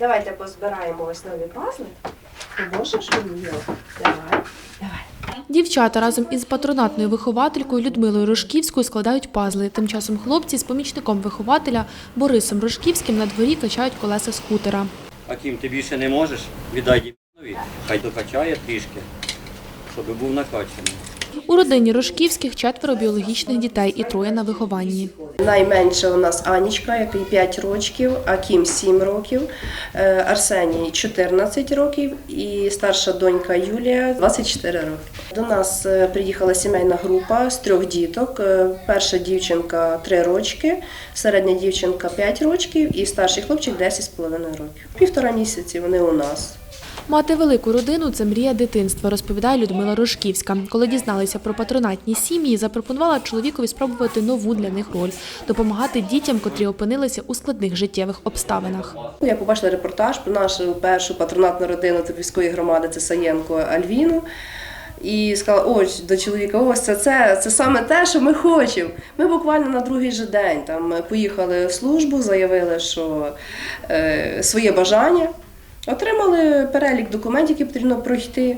Давайте позбираємо ось нові пазли. Поможеш мені? Давай. Давай. Дівчата разом із патронатною вихователькою Людмилою Рожківською складають пазли. Тим часом хлопці з помічником вихователя Борисом Рожківським на дворі качають колеса скутера. Аким, ти більше не можеш? Віддай дівчинові, хай докачає трішки, щоб був накачаний. У родині Рожківських четверо біологічних дітей і троє на вихованні. Найменша у нас Анічка, який 5 років, Аким 7 років, е, Арсеній 14 років і старша донька Юлія 24 роки. До нас е, приїхала сімейна група з трьох діток. Е, Перша дівчинка 3 рочки, середня дівчинка 5 років і старший хлопчик 10,5 років. Півтора місяці вони у нас. Мати велику родину це мрія дитинства, розповідає Людмила Рожківська. Коли дізналися про патронатні сім'ї, запропонувала чоловікові спробувати нову для них роль допомагати дітям, котрі опинилися у складних життєвих обставинах. Я побачила репортаж про нашу першу патронатну родину Топільської громади, це Саєнко Альвіну. І сказала, ось до чоловіка, ось це, це, це саме те, що ми хочемо. Ми буквально на другий же день там поїхали в службу, заявили, що е, своє бажання, отримали перелік документів, які потрібно пройти.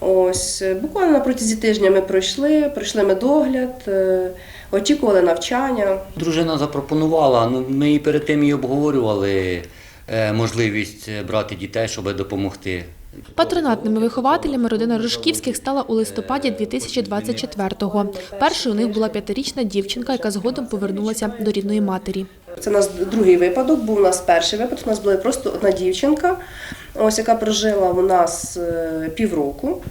Ось е, буквально на протязі тижня ми пройшли, пройшли медогляд, е, очікували навчання. Дружина запропонувала, ну ми і перед тим і обговорювали е, можливість брати дітей, щоб допомогти. Патронатними вихователями родина Рожківських стала у листопаді 2024-го. Першою у них була п'ятирічна дівчинка, яка згодом повернулася до рідної матері. Це у нас другий випадок, був у нас перший випадок. У нас була просто одна дівчинка, ось яка прожила у нас е, півроку.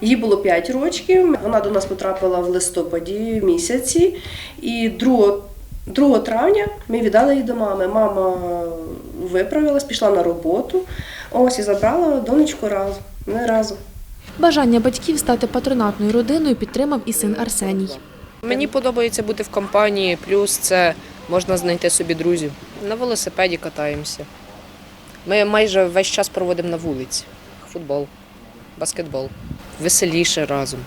Їй було 5 років. Вона до нас потрапила в листопаді місяці. І 2, 2 травня ми віддали її до мами. Мама виправилась, пішла на роботу. Ось і забрала донечку разом. Не разом. Бажання батьків стати патронатною родиною підтримав і син Арсеній. Мені подобається бути в компанії, плюс це можна знайти собі друзів. На велосипеді катаємося. Ми майже весь час проводимо на вулиці. Футбол, баскетбол. Веселіше разом.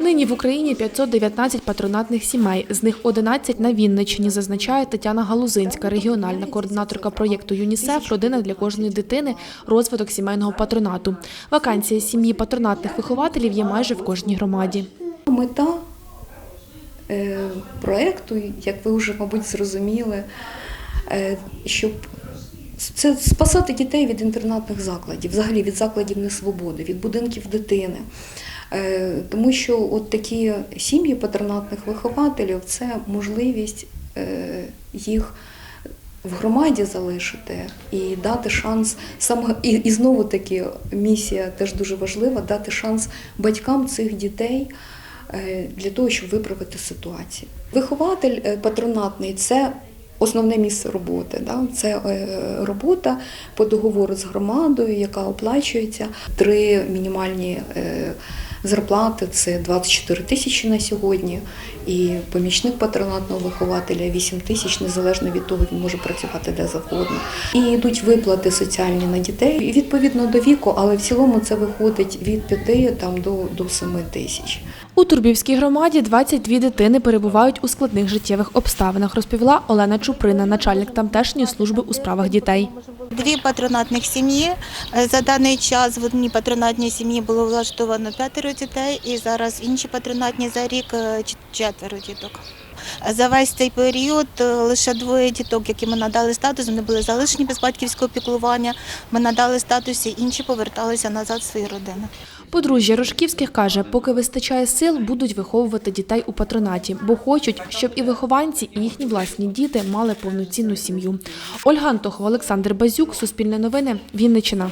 Нині в Україні 519 патронатних сімей, з них 11 на Вінниччині, зазначає Тетяна Галузинська, регіональна координаторка проєкту ЮНІСЕФ Родина для кожної дитини. Розвиток сімейного патронату. Вакансія сім'ї патронатних вихователів є майже в кожній громаді. Мета проєкту, як ви вже, мабуть, зрозуміли, е, щоб це спасати дітей від інтернатних закладів, взагалі від закладів несвободи, від будинків дитини. Е, Тому що от такі сім'ї патронатних вихователів це можливість е, їх в громаді залишити і дати шанс саме і, і знову таки місія теж дуже важлива дати шанс батькам цих дітей е, для того, щоб виправити ситуацію. Вихователь е, патронатний це. Основне місце роботи, да? це е, робота по договору з громадою, яка оплачується. Три мінімальні е, зарплати це 24 тисячі на сьогодні, і помічник патронатного вихователя 8 тисяч, незалежно від того, він може працювати де завгодно. І йдуть виплати соціальні на дітей відповідно до віку, але в цілому це виходить від 5 там, до, до 7 тисяч. У Турбівській громаді 22 дитини перебувають у складних життєвих обставинах, розповіла Олена Чуприна, начальник тамтешньої служби у справах дітей. Дві патронатних сім'ї. Е, За даний час в одній патронатній сім'ї було влаштовано п'ятеро дітей, і зараз в іншій патронатній за рік е, четверо діток. За весь цей період е, лише двоє діток, які ми надали статус, вони були залишені без батьківського піклування. Ми надали статус, і інші поверталися назад в свої родини. Подружжя Рожківських каже, поки вистачає сил, будуть виховувати дітей у патронаті, бо хочуть, щоб і вихованці, і їхні власні діти мали повноцінну сім'ю. Ольга Антохова, Олександр Базюк, Суспільне новини, Вінниччина.